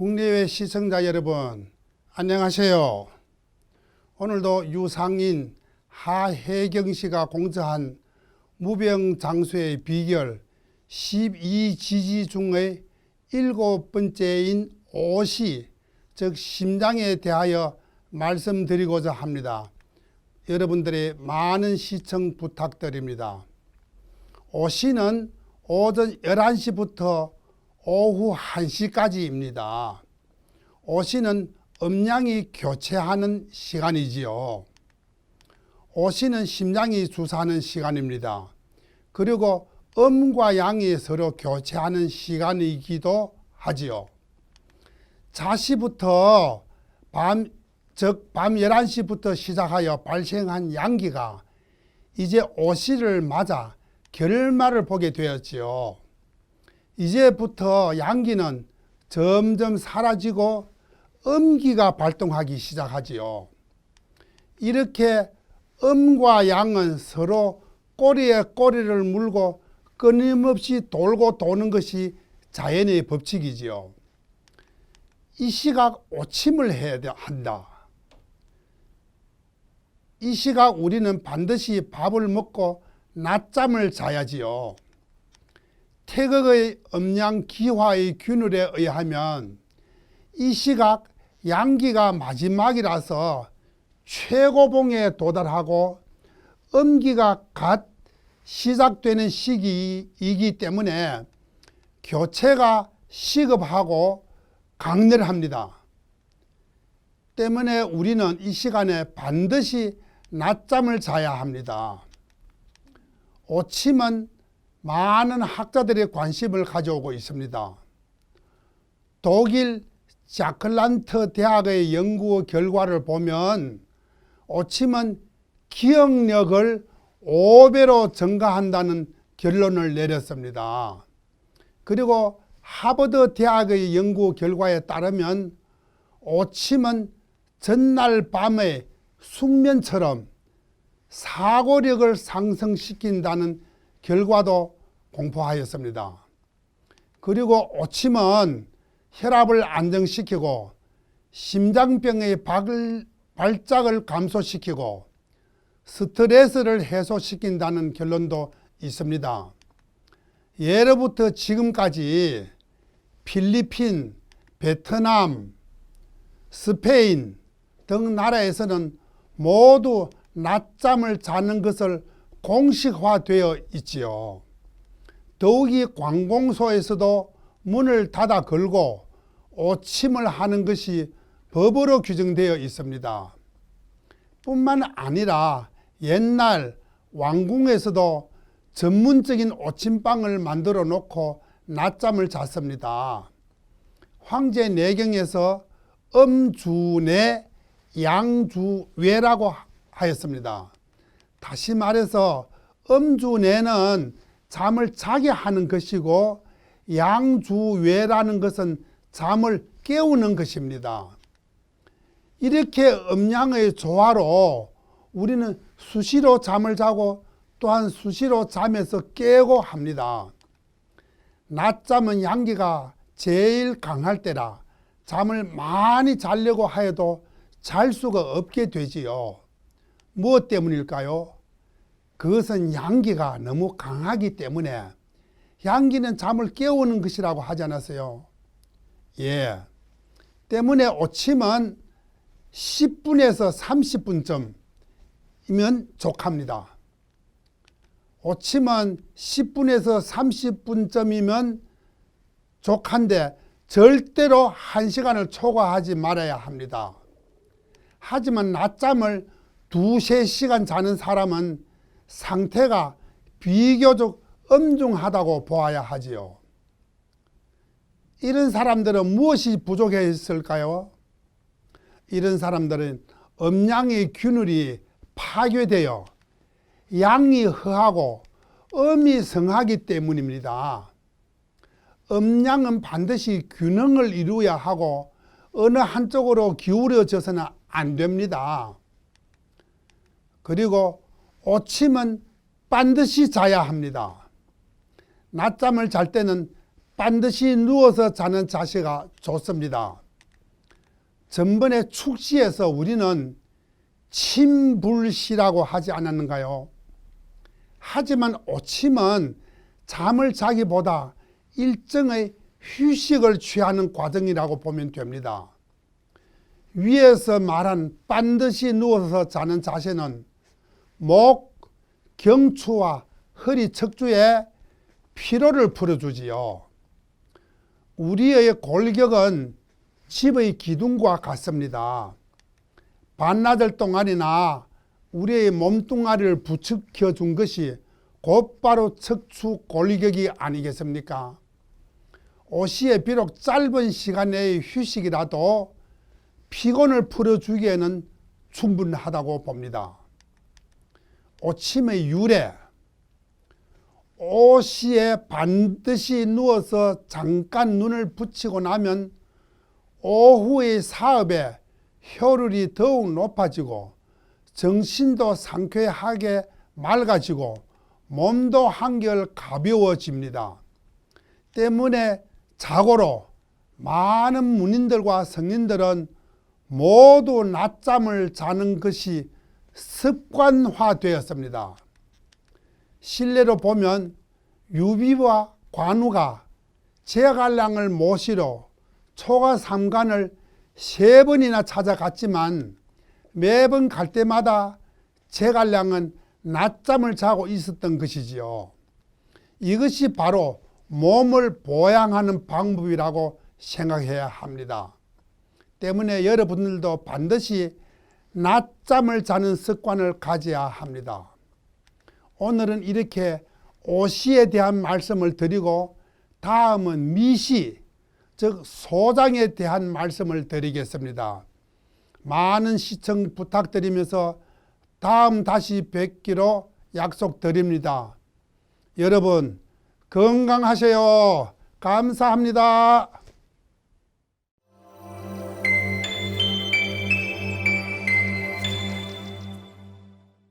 국내외 시청자 여러분, 안녕하세요. 오늘도 유상인 하혜경 씨가 공저한 무병장수의 비결 12지지 중의 일곱 번째인 오시, 즉 심장에 대하여 말씀드리고자 합니다. 여러분들의 많은 시청 부탁드립니다. 오시는 오전 11시부터 오후 1시까지입니다. 오시는 음량이 교체하는 시간이지요. 오시는 심장이 주사하는 시간입니다. 그리고 음과 양이 서로 교체하는 시간이기도 하지요. 자시부터 밤, 즉, 밤 11시부터 시작하여 발생한 양기가 이제 오시를 맞아 결말을 보게 되었지요. 이제부터 양기는 점점 사라지고 음기가 발동하기 시작하지요. 이렇게 음과 양은 서로 꼬리에 꼬리를 물고 끊임없이 돌고 도는 것이 자연의 법칙이지요. 이 시각 오침을 해야 한다. 이 시각 우리는 반드시 밥을 먹고 낮잠을 자야지요. 태극의 음양 기화의 균열에 의하면 이 시각 양기가 마지막이라서 최고봉에 도달하고 음기가 갓 시작되는 시기이기 때문에 교체가 시급하고 강렬합니다. 때문에 우리는 이 시간에 반드시 낮잠을 자야 합니다. 오침은 많은 학자들의 관심을 가져오고 있습니다. 독일 자클란트 대학의 연구 결과를 보면 오침은 기억력을 5배로 증가한다는 결론을 내렸습니다. 그리고 하버드 대학의 연구 결과에 따르면 오침은 전날 밤의 숙면처럼 사고력을 상승시킨다는 결과도 공포하였습니다. 그리고 오침은 혈압을 안정시키고 심장병의 발작을 감소시키고 스트레스를 해소시킨다는 결론도 있습니다. 예로부터 지금까지 필리핀, 베트남, 스페인 등 나라에서는 모두 낮잠을 자는 것을 공식화되어 있지요. 더욱이 관공서에서도 문을 닫아 걸고 오침을 하는 것이 법으로 규정되어 있습니다. 뿐만 아니라 옛날 왕궁에서도 전문적인 오침방을 만들어 놓고 낮잠을 잤습니다. 황제 내경에서 음주내 양주외라고 하였습니다. 다시 말해서 음주내는 잠을 자게 하는 것이고 양주외라는 것은 잠을 깨우는 것입니다. 이렇게 음양의 조화로 우리는 수시로 잠을 자고 또한 수시로 잠에서 깨고 합니다. 낮잠은 양기가 제일 강할 때라 잠을 많이 자려고 하여도 잘 수가 없게 되지요. 무엇 때문일까요? 그것은 양기가 너무 강하기 때문에 양기는 잠을 깨우는 것이라고 하지 않았어요. 예. 때문에 오침은 10분에서 30분쯤이면 족합니다. 오침은 10분에서 30분쯤이면 족한데 절대로 1시간을 초과하지 말아야 합니다. 하지만 낮잠을 두세 시간 자는 사람은 상태가 비교적 엄중하다고 보아야 하지요. 이런 사람들은 무엇이 부족했을까요? 이런 사람들은 음양의 균열이 파괴되어 양이 허하고 음이 성하기 때문입니다. 음양은 반드시 균형을 이루어야 하고 어느 한쪽으로 기울어져서는 안 됩니다. 그리고 오침은 반드시 자야 합니다. 낮잠을 잘 때는 반드시 누워서 자는 자세가 좋습니다. 전번에 축시에서 우리는 침불시라고 하지 않았는가요? 하지만 오침은 잠을 자기보다 일정의 휴식을 취하는 과정이라고 보면 됩니다. 위에서 말한 반드시 누워서 자는 자세는 목, 경추와 허리 척추에 피로를 풀어주지요. 우리의 골격은 집의 기둥과 같습니다. 반나절 동안이나 우리의 몸뚱아리를 부축혀 준 것이 곧바로 척추 골격이 아니겠습니까? 오시에 비록 짧은 시간 내의 휴식이라도 피곤을 풀어주기에는 충분하다고 봅니다. 오침의 유래 오시에 반드시 누워서 잠깐 눈을 붙이고 나면 오후의 사업에 효율이 더욱 높아지고 정신도 상쾌하게 맑아지고 몸도 한결 가벼워집니다. 때문에 자고로 많은 문인들과 성인들은 모두 낮잠을 자는 것이 습관화되었습니다. 실내로 보면 유비와 관우가 제갈량을 모시러 초가 삼간을 세 번이나 찾아갔지만 매번 갈 때마다 제갈량은 낮잠을 자고 있었던 것이지요. 이것이 바로 몸을 보양하는 방법이라고 생각해야 합니다. 때문에 여러분들도 반드시 낮잠을 자는 습관을 가져야 합니다. 오늘은 이렇게 오시에 대한 말씀을 드리고 다음은 미시, 즉 소장에 대한 말씀을 드리겠습니다. 많은 시청 부탁드리면서 다음 다시 뵙기로 약속드립니다. 여러분 건강하세요. 감사합니다.